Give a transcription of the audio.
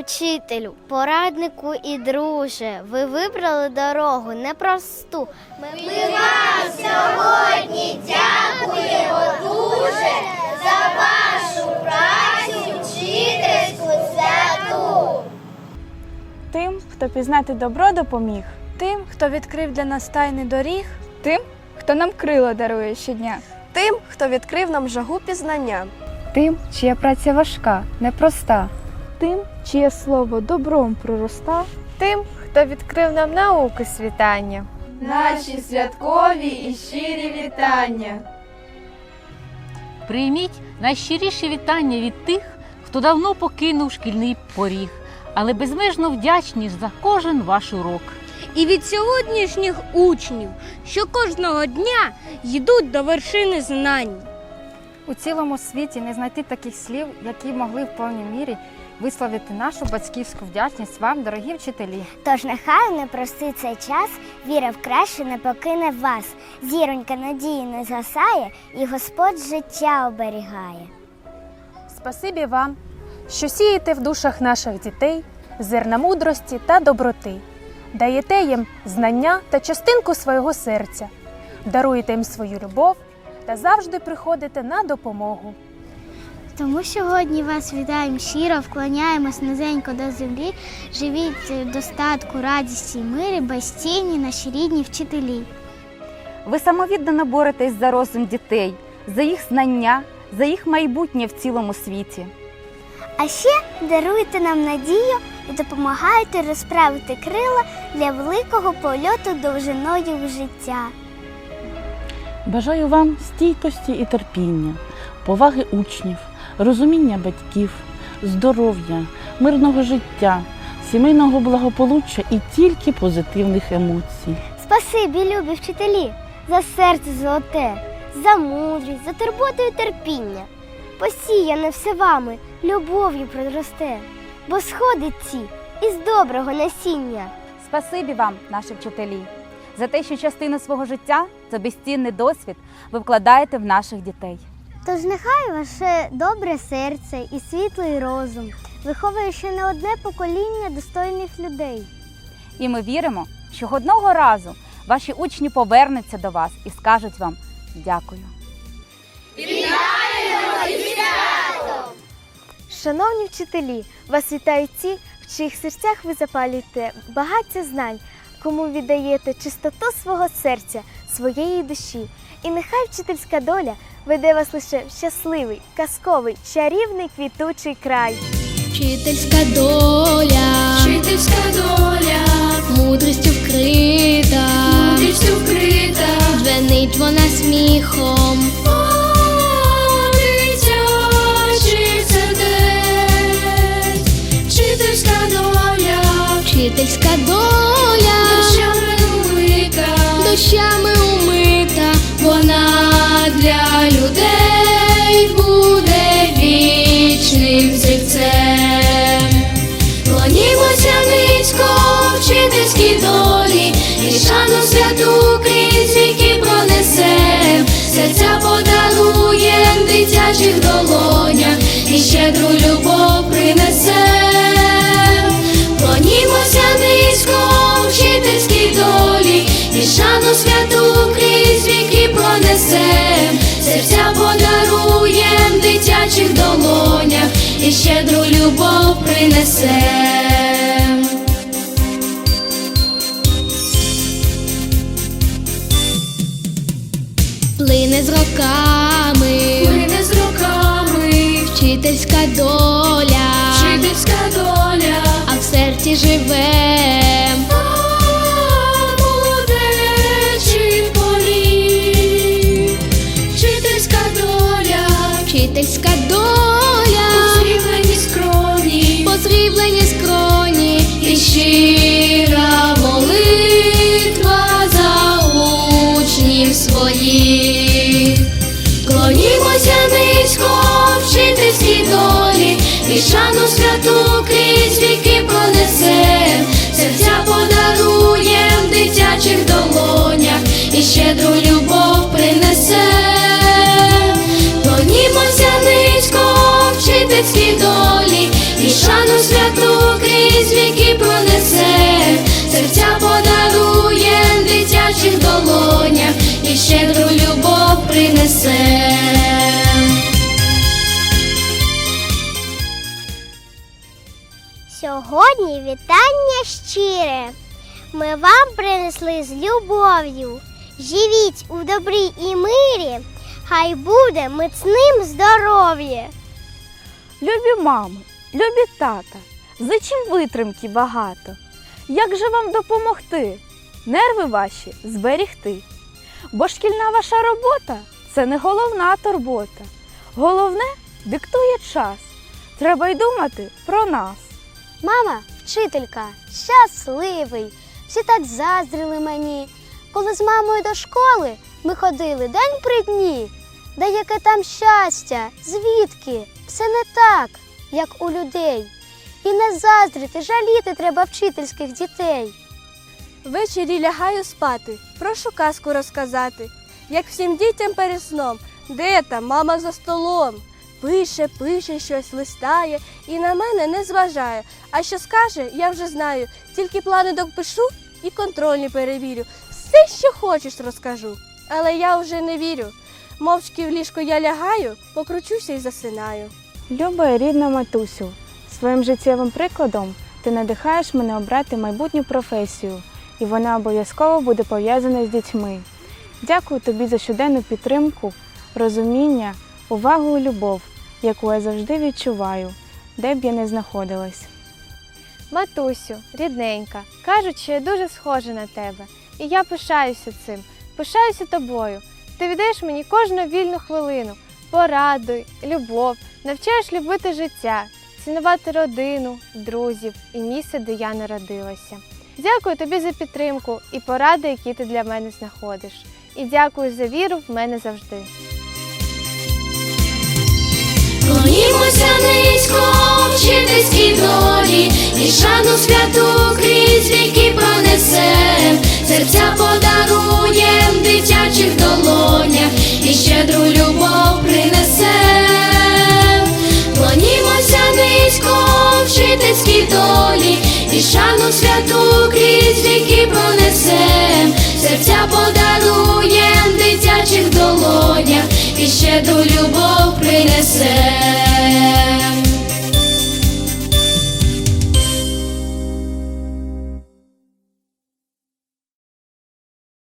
учителю, пораднику і друже. Ви вибрали дорогу непросту. Ми, вам сьогодні дякуємо дуже за вашу працю вчительську святу. Тим, хто пізнати добро допоміг, тим, хто відкрив для нас тайни доріг, Тим, хто нам крила дарує щодня, Тим, хто відкрив нам жагу пізнання. тим, чия праця важка, непроста, тим, чиє слово добром пророста, Тим, хто відкрив нам науки світання. наші святкові і щирі вітання. Прийміть найщиріші вітання від тих, хто давно покинув шкільний поріг, але безмежно вдячні за кожен ваш урок. І від сьогоднішніх учнів, що кожного дня йдуть до вершини знань. У цілому світі не знайти таких слів, які могли в повній мірі висловити нашу батьківську вдячність вам, дорогі вчителі. Тож нехай непростий цей час, віра в краще не покине вас. Зіронька надії не згасає, і Господь життя оберігає. спасибі вам, що сієте в душах наших дітей зерна мудрості та доброти, даєте їм знання та частинку свого серця, даруєте їм свою любов та завжди приходите на допомогу. Тому сьогодні вас вітаємо щиро, вклоняємось низенько до землі. Живіть в достатку, радісті мирі, безцінні наші рідні вчителі. Ви самовіддано боретесь за розум дітей, за їх знання, за їх майбутнє в цілому світі. А ще даруєте нам надію і допомагаєте розправити крила для великого польоту довжиною в життя. Бажаю вам стійкості і терпіння, поваги учнів, розуміння батьків, здоров'я, мирного життя, сімейного благополуччя і тільки позитивних емоцій. Спасибі, любі вчителі, за серце золоте, за мудрість, за турботу і терпіння. Посіяне все вами, любов'ю проросте, бо сходить ці із доброго насіння. Спасибі вам, наші вчителі, за те, що частину свого життя, за безцінний досвід, ви вкладаєте в наших дітей. Тож нехай ваше добре серце і світлий розум виховує ще не одне покоління достойних людей. І ми віримо, що одного разу ваші учні повернуться до вас і скажуть вам дякую. Шановні вчителі, вас вітають ті, в чиїх серцях ви запалюєте багаття знань, кому віддаєте чистоту свого серця, своєї душі. І нехай вчительська доля веде вас лише в щасливий, казковий, чарівний квітучий край. Вчительська доля, вчительська доля, мудрістю вкрита, мудрістю вкрита, дзвенить вона сміхом. Умита, умита, вона для людей любов принесем. Плине з роками, плине з роками, вчительська доля, вчительська доля, а в серці живе. героїв клонімося низько, вчити всі долі, і шану святу крізь віки пронесем, серця подарує в дитячих долонях. І щедру любов принесе, клонімося низько, вчити всі долі, і шану святу крізь віки пронесем, серця подаруєм дитячих долонях принесе. Сьогодні вітання щире. Ми вам принесли з любов'ю. Живіть у добрі і мирі, хай буде міцним здоров'я. Любі мами, любі тата, зичим витримки багато. Як же вам допомогти? Нерви ваші зберігти. Бо шкільна ваша робота це не головна турбота. Головне диктує час. Треба й думати про нас. Мама, вчителька, щасливий. Всі так заздрили мені. Коли з мамою до школи ми ходили день при дні. Да яке там щастя, звідки? Все не так, як у людей. І не заздрити, жаліти треба вчительських дітей. Ввечері лягаю спати, прошу казку розказати, як всім дітям перед сном, де там мама за столом. Пише, пише щось, листає і на мене не зважає. А що скаже, я вже знаю. Тільки плани допишу і контрольні перевірю. Все, що хочеш, розкажу. Але я вже не вірю. Мовчки в ліжко я лягаю, покручуся і засинаю. Люба рідна матусю, своїм життєвим прикладом ти надихаєш мене обрати майбутню професію, і вона обов'язково буде пов'язана з дітьми. Дякую тобі за щоденну підтримку, розуміння, увагу і любов, яку я завжди відчуваю, де б я не знаходилась. Матусю, рідненька, кажуть, що я дуже схожа на тебе. І я пишаюся цим, пишаюся тобою. Ти віддаєш мені кожну вільну хвилину, пораду, любов, навчаєш любити життя, цінувати родину, друзів і місце, де я народилася. Дякую тобі за підтримку і поради, які ти для мене знаходиш. І дякую за віру в мене завжди. Клонімося низько вчительській долі, і шану святу крізь віки пронесем, серця подаруєм